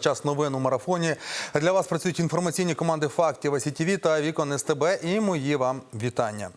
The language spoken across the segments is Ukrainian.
Час новин у марафоні. Для вас працюють інформаційні команди фактів СІТВ та Вікон СТБ. І мої вам вітання.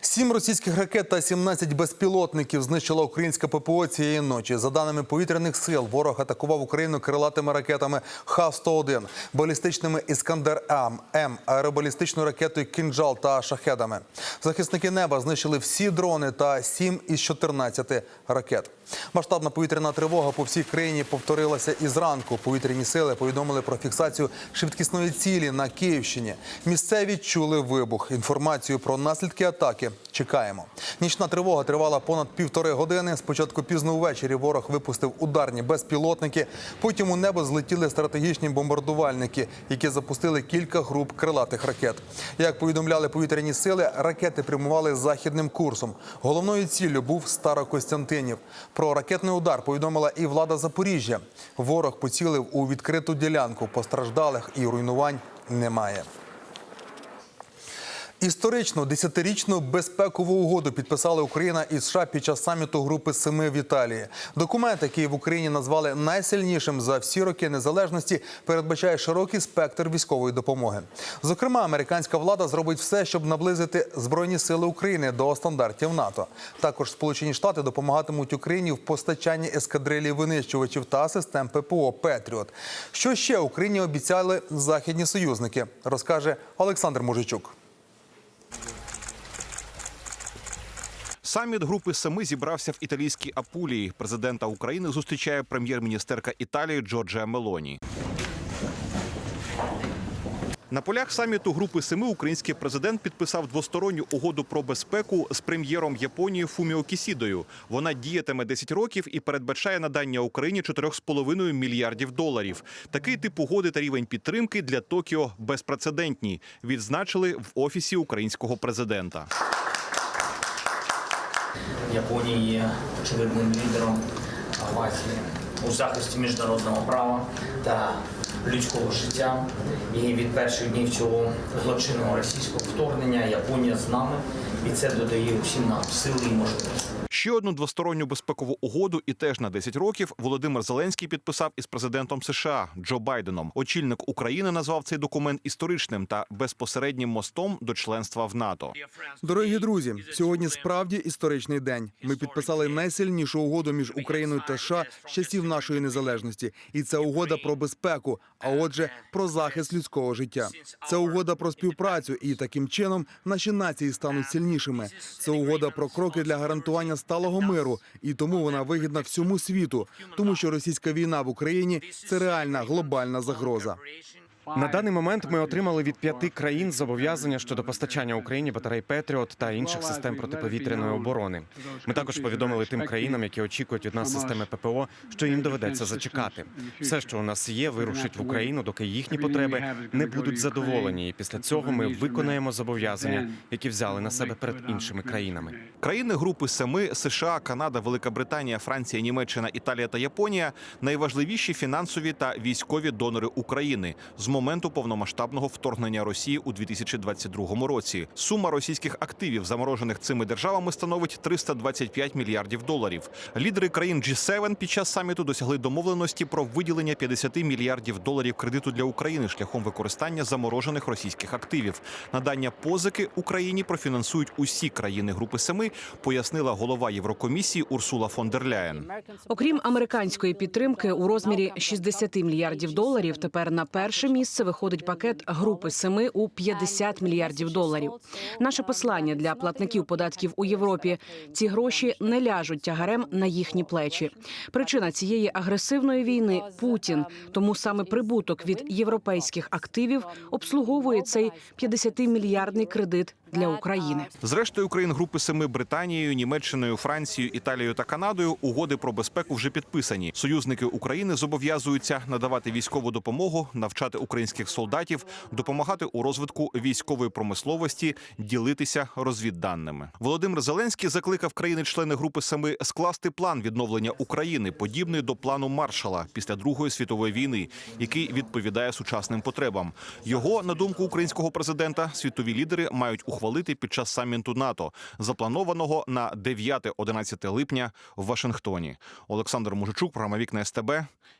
Сім російських ракет та 17 безпілотників знищила українська ППО цієї ночі. За даними повітряних сил, ворог атакував Україну крилатими ракетами Х-101, балістичними Іскандер М, М, аеробалістичною ракетою Кінжал та шахедами. Захисники неба знищили всі дрони та 7 із 14 ракет. Масштабна повітряна тривога по всій країні повторилася і зранку. Повітряні сили повідомили про фіксацію швидкісної цілі на Київщині. Місцеві чули вибух. Інформацію про наслідки атаки чекаємо. Нічна тривога тривала понад півтори години. Спочатку пізно ввечері ворог випустив ударні безпілотники. Потім у небо злетіли стратегічні бомбардувальники, які запустили кілька груп крилатих ракет. Як повідомляли повітряні сили, ракети прямували західним курсом. Головною ціллю був Старокостянтинів. Про ракетний удар повідомила і влада Запоріжжя. Ворог поцілив у відкриту ділянку. Постраждалих і руйнувань немає. Історичну десятирічну безпекову угоду підписали Україна і США під час саміту Групи Семи в Італії. Документ, який в Україні назвали найсильнішим за всі роки незалежності, передбачає широкий спектр військової допомоги. Зокрема, американська влада зробить все, щоб наблизити збройні сили України до стандартів НАТО. Також Сполучені Штати допомагатимуть Україні в постачанні ескадрилі винищувачів та систем ППО Петріот. Що ще Україні обіцяли західні союзники, розкаже Олександр Мужичук. Саміт групи семи зібрався в італійській Апулії. Президента України зустрічає прем'єр-міністерка Італії Джорджія Мелоні. На полях саміту групи семи український президент підписав двосторонню угоду про безпеку з прем'єром Японії Фуміо Кісідою. Вона діятиме 10 років і передбачає надання Україні 4,5 мільярдів доларів. Такий тип угоди та рівень підтримки для Токіо безпрецедентні. Відзначили в офісі українського президента. Японія є очевидним лідером Азії у захисті міжнародного права та людського життя. І від перших днів цього злочинного російського вторгнення Японія з нами, і це додає усім нам сили і можливості. Ще одну двосторонню безпекову угоду і теж на 10 років Володимир Зеленський підписав із президентом США Джо Байденом. Очільник України назвав цей документ історичним та безпосереднім мостом до членства в НАТО. Дорогі друзі, сьогодні справді історичний день. Ми підписали найсильнішу угоду між Україною та США з часів нашої незалежності, і це угода про безпеку. А отже, про захист людського життя. Це угода про співпрацю, і таким чином наші нації стануть сильнішими. Це угода про кроки для гарантування сталого миру, і тому вона вигідна всьому світу, тому що російська війна в Україні це реальна глобальна загроза. На даний момент ми отримали від п'яти країн зобов'язання щодо постачання Україні батарей Петріот та інших систем протиповітряної оборони. Ми також повідомили тим країнам, які очікують від нас системи ППО, що їм доведеться зачекати. Все, що у нас є, вирушить в Україну, доки їхні потреби не будуть задоволені. І після цього ми виконаємо зобов'язання, які взяли на себе перед іншими країнами. Країни групи семи США, Канада, Велика Британія, Франція, Німеччина, Італія та Японія найважливіші фінансові та військові донори України моменту повномасштабного вторгнення Росії у 2022 році. Сума російських активів, заморожених цими державами, становить 325 мільярдів доларів. Лідери країн G7 під час саміту досягли домовленості про виділення 50 мільярдів доларів кредиту для України шляхом використання заморожених російських активів. Надання позики Україні профінансують усі країни групи семи, пояснила голова Єврокомісії Урсула фон дер Ляєн. Окрім американської підтримки у розмірі 60 мільярдів доларів, тепер на перше місце виходить пакет групи семи у 50 мільярдів доларів. Наше послання для платників податків у Європі: ці гроші не ляжуть тягарем на їхні плечі. Причина цієї агресивної війни Путін. Тому саме прибуток від європейських активів обслуговує цей 50-мільярдний кредит для України. Зрештою, країн групи семи Британією, Німеччиною, Францією, Італією та Канадою угоди про безпеку вже підписані. Союзники України зобов'язуються надавати військову допомогу, навчати українських солдатів, допомагати у розвитку військової промисловості, ділитися розвідданими. Володимир Зеленський закликав країни-члени групи семи скласти план відновлення України, подібний до плану Маршала після Другої світової війни, який відповідає сучасним потребам. Його на думку українського президента світові лідери мають ухвалити під час саміту НАТО, запланованого на 9-11 липня в Вашингтоні. Олександр Мужичук, програма «Вікна СТБ.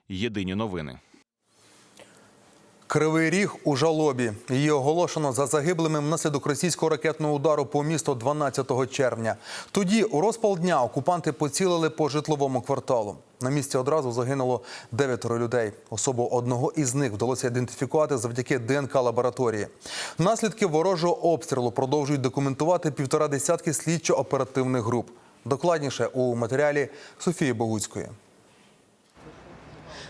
Єдині новини. Кривий ріг у жалобі. Її оголошено за загиблими внаслідок російського ракетного удару по місту 12 червня. Тоді, у розпал дня, окупанти поцілили по житловому кварталу. На місці одразу загинуло дев'ятеро людей. Особу одного із них вдалося ідентифікувати завдяки ДНК лабораторії. Наслідки ворожого обстрілу продовжують документувати півтора десятки слідчо-оперативних груп. Докладніше у матеріалі Софії Богуцької.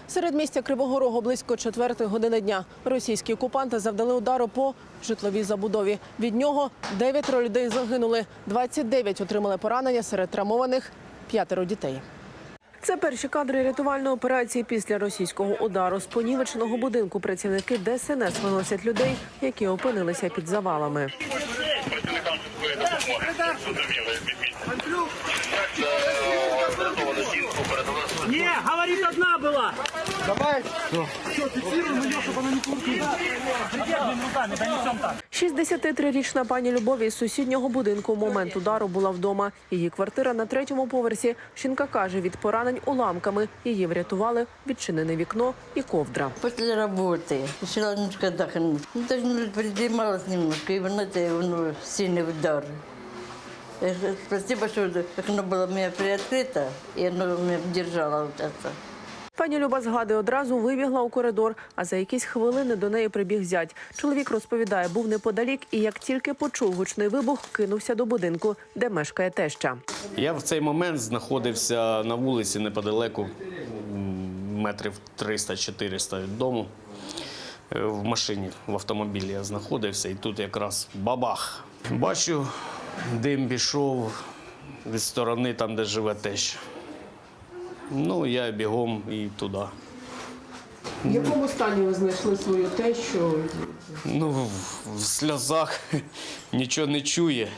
Серед місця Кривого Рогу близько четвертої години дня російські окупанти завдали удару по житловій забудові. Від нього дев'ятеро людей загинули, 29 отримали поранення серед травмованих п'ятеро дітей. Це перші кадри рятувальної операції після російського удару. З понівеченого будинку працівники ДСНС виносять людей, які опинилися під завалами. Не, говорит, одна была. 63-річна пані Любові із сусіднього будинку в момент удару була вдома. Її квартира на третьому поверсі. Жінка каже, від поранень уламками її врятували відчинене вікно і ковдра. После работы решила немножко отдохнуть. Ну, даже ну, придремалась немножко, и, знаете, ну, сильный удар. Я же- Спасибо, что окно было у меня приоткрыто, и оно меня держало вот это. Пані Люба згадує, одразу вибігла у коридор, а за якісь хвилини до неї прибіг зять. Чоловік розповідає, був неподалік і як тільки почув гучний вибух, кинувся до будинку, де мешкає теща. Я в цей момент знаходився на вулиці неподалеку, метрів 300-400 від дому. Е, В машині, в автомобілі я знаходився, і тут якраз бабах. Бачу, дим пішов від сторони, там, де живе теща. Ну, я бігом і туди. В якому стані ви знайшли свою тещу? Ну, в- в сльозах нічого не чує,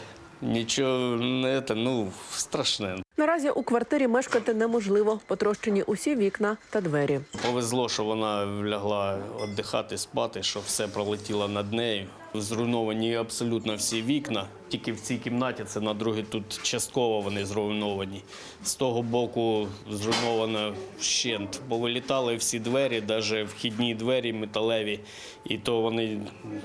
нічого не те, ну, страшне. Наразі у квартирі мешкати неможливо. Потрощені усі вікна та двері. Повезло, що вона лягла віддихати, спати, що все пролетіло над нею. Зруйновані абсолютно всі вікна. Тільки в цій кімнаті це на другий тут частково вони зруйновані. З того боку зруйновано вщент. Повилітали всі двері, навіть вхідні двері металеві, і то вони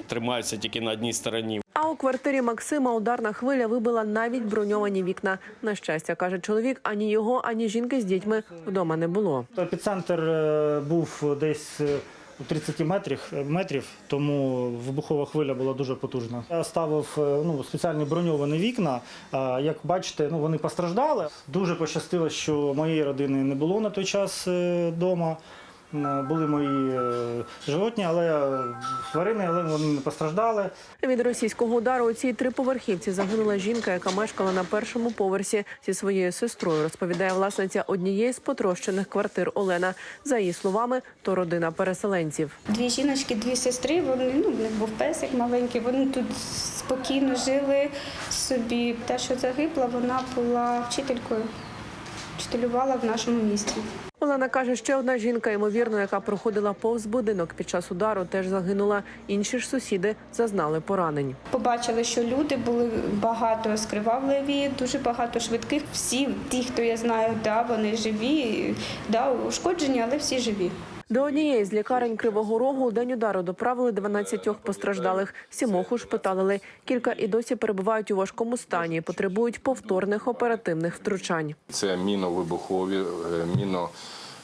тримаються тільки на одній стороні. А у квартирі Максима ударна хвиля вибила навіть броньовані вікна. На щастя, каже чоловік, ані його, ані жінки з дітьми вдома не було. Епіцентр е, був десь е, у 30 метрів, метрів, тому вибухова хвиля була дуже потужна. Я ставив е, ну, спеціальні броньовані вікна. Як бачите, ну, вони постраждали. Дуже пощастило, що моєї родини не було на той час вдома. Були мої е, животні, але тварини, але вони не постраждали. Від російського удару у цій триповерхівці загинула жінка, яка мешкала на першому поверсі зі своєю сестрою. Розповідає власниця однієї з потрощених квартир Олена. За її словами, то родина переселенців. Дві жіночки, дві сестри. Вони ну в них був песик маленький. Вони тут спокійно жили собі. Та, що загибла, вона була вчителькою, вчителювала в нашому місті. Олена каже, ще одна жінка, ймовірно, яка проходила повз будинок під час удару, теж загинула. Інші ж сусіди зазнали поранень. Побачили, що люди були багато скривавливі, дуже багато швидких. Всі ті, хто я знаю, да, вони живі, да, ушкоджені, але всі живі. До однієї з лікарень Кривого Рогу день удару доправили 12 постраждалих. Сімох ушпиталили. Кілька і досі перебувають у важкому стані, потребують повторних оперативних втручань. Це міновибухові, е,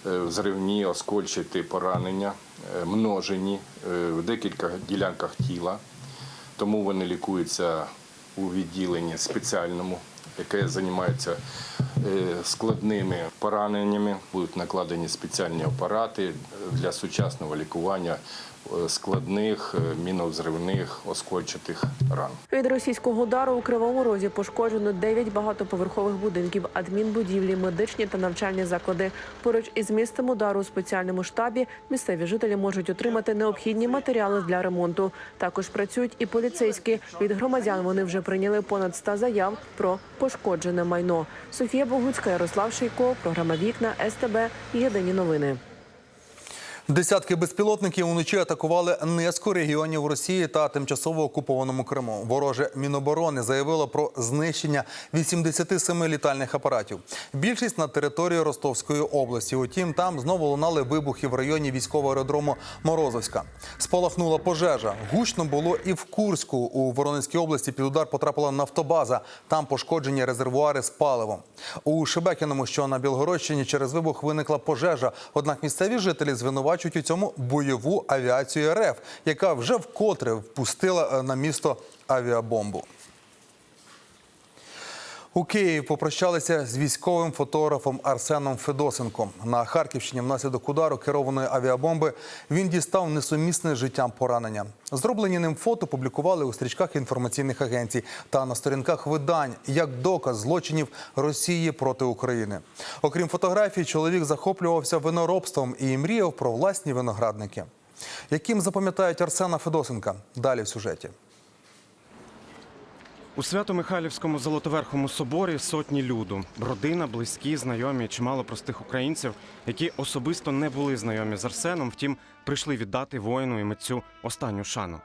мінозривні, оскольчаті поранення, е, множені е, в декілька ділянках тіла. Тому вони лікуються у відділенні спеціальному, яке займається е, складними пораненнями. Будуть накладені спеціальні апарати для сучасного лікування е, складних е, міновзривних оскольчатих ран. Від російського удару у Кривому Розі пошкоджено 9 багатоповерхових будинків, адмінбудівлі, медичні та навчальні заклади. Поруч із місцем удару у спеціальному штабі місцеві жителі можуть отримати необхідні матеріали для ремонту. Також працюють і поліцейські. Від громадян вони вже прийняли понад 100 заяв про пошкоджене майно. Софія Богуцька, Ярослав Шийко, програма Вікна СТБ. Єдині новини. Десятки безпілотників уночі атакували низку регіонів Росії та тимчасово окупованому Криму. Вороже Міноборони заявило про знищення 87 літальних апаратів. Більшість на території Ростовської області. Утім, там знову лунали вибухи в районі військового аеродрому Морозовська. Спалахнула пожежа. Гучно було і в Курську. У Воронезькій області під удар потрапила нафтобаза. Там пошкоджені резервуари з паливом. У Шебекіному, що на Білгородщині, через вибух виникла пожежа. Однак місцеві жителі звинувачують у цьому бойову авіацію РФ, яка вже вкотре впустила е, на місто авіабомбу. У Києві попрощалися з військовим фотографом Арсеном Федосенком. На Харківщині внаслідок удару керованої авіабомби він дістав несумісне життям поранення. Зроблені ним фото публікували у стрічках інформаційних агенцій та на сторінках видань як доказ злочинів Росії проти України. Окрім фотографій, чоловік захоплювався виноробством і мріяв про власні виноградники. Яким запам'ятають Арсена Федосенка? Далі в сюжеті. У Свято-Михайлівському Золотоверхому соборі сотні люду, родина, близькі, знайомі, чимало простих українців, які особисто не були знайомі з Арсеном, втім прийшли віддати воїну і митцю останню шану.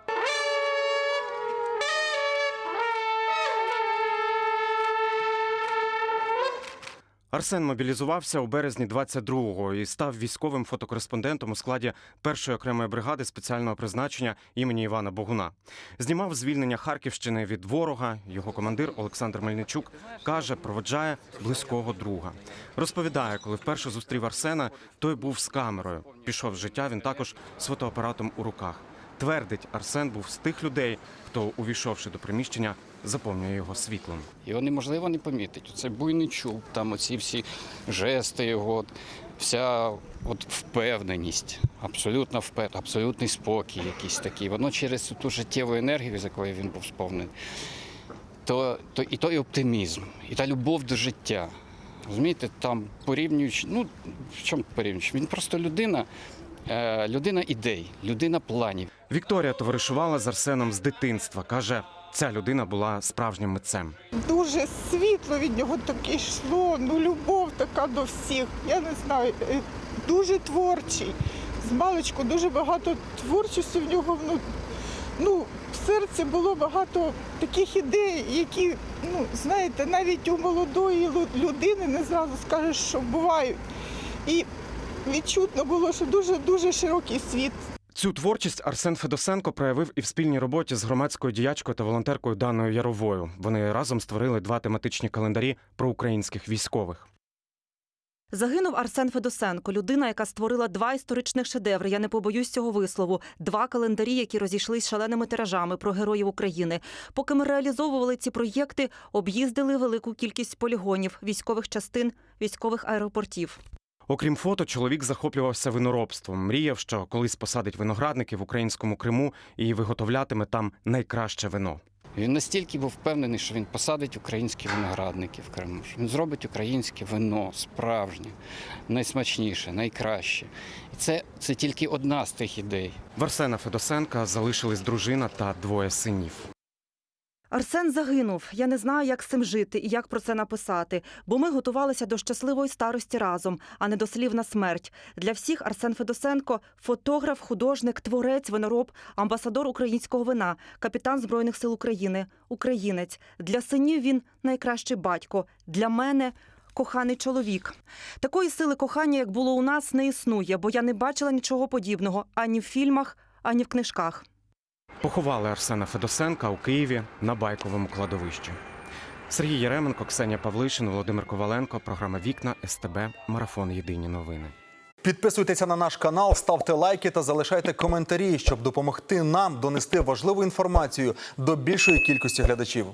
Арсен мобілізувався у березні 22-го і став військовим фотокореспондентом у складі першої окремої бригади спеціального призначення імені Івана Богуна. Знімав звільнення Харківщини від ворога. Його командир Олександр Мельничук каже, проводжає близького друга. Розповідає, коли вперше зустрів Арсена, той був з камерою. Пішов з життя він також з фотоапаратом у руках. Твердить, Арсен був з тих людей, хто, увійшовши до приміщення, заповнює його світлом. Його неможливо не помітити. Це буйний чуб, там оці всі жести його, вся от впевненість, абсолютно впев... абсолютний спокій якийсь такий. Воно через ту життєву енергію, з якої він був сповнений, то, то і той оптимізм, і та любов до життя. Розумієте, там порівнюючи, ну в чому порівнюючи? Він просто людина, людина ідей, людина планів. Вікторія товаришувала з Арсеном з дитинства. каже, ця людина була справжнім митцем. Дуже світло від нього таке йшло, ну любов така до всіх. Я не знаю, е, дуже творчий. З маличку дуже багато творчості в нього. Ну, ну, в серці було багато таких ідей, які, ну, знаєте, навіть у молодої людини не зразу скажеш, що бувають. І відчутно було, що дуже-дуже широкий світ Цю творчість Арсен Федосенко проявив і в спільній роботі з громадською діячкою та волонтеркою Даною Яровою. Вони разом створили два тематичні календарі про українських військових. Загинув Арсен Федосенко, людина, яка створила два історичних шедеври. Я не побоюсь цього вислову. Два календарі, які розійшлись шаленими тиражами про героїв України. Поки ми реалізовували ці проєкти, об'їздили велику кількість полігонів, військових частин, військових аеропортів. Окрім фото, чоловік захоплювався виноробством. Мріяв, що колись посадить виноградники в українському Криму і виготовлятиме там найкраще вино. Він настільки був впевнений, що він посадить українські виноградники в Криму. що Він зробить українське вино справжнє, найсмачніше, найкраще. І це, це тільки одна з тих ідей. В Арсена Федосенка залишились дружина та двоє синів. Арсен загинув. Я не знаю, як з цим жити і як про це написати, бо ми готувалися до щасливої старості разом, а не до слів на смерть. Для всіх Арсен Федосенко фотограф, художник, творець, винороб, амбасадор українського вина, капітан Збройних сил України, українець. Для синів він найкращий батько. Для мене. Коханий чоловік. Такої сили кохання, як було у нас, не існує, бо я не бачила нічого подібного ані в фільмах, ані в книжках. Поховали Арсена Федосенка у Києві на байковому кладовищі. Сергій Яременко, Ксенія Павлишин, Володимир Коваленко. Програма Вікна СТБ. Марафон. Єдині новини. Підписуйтеся на наш канал, ставте лайки та залишайте коментарі, щоб допомогти нам донести важливу інформацію до більшої кількості глядачів.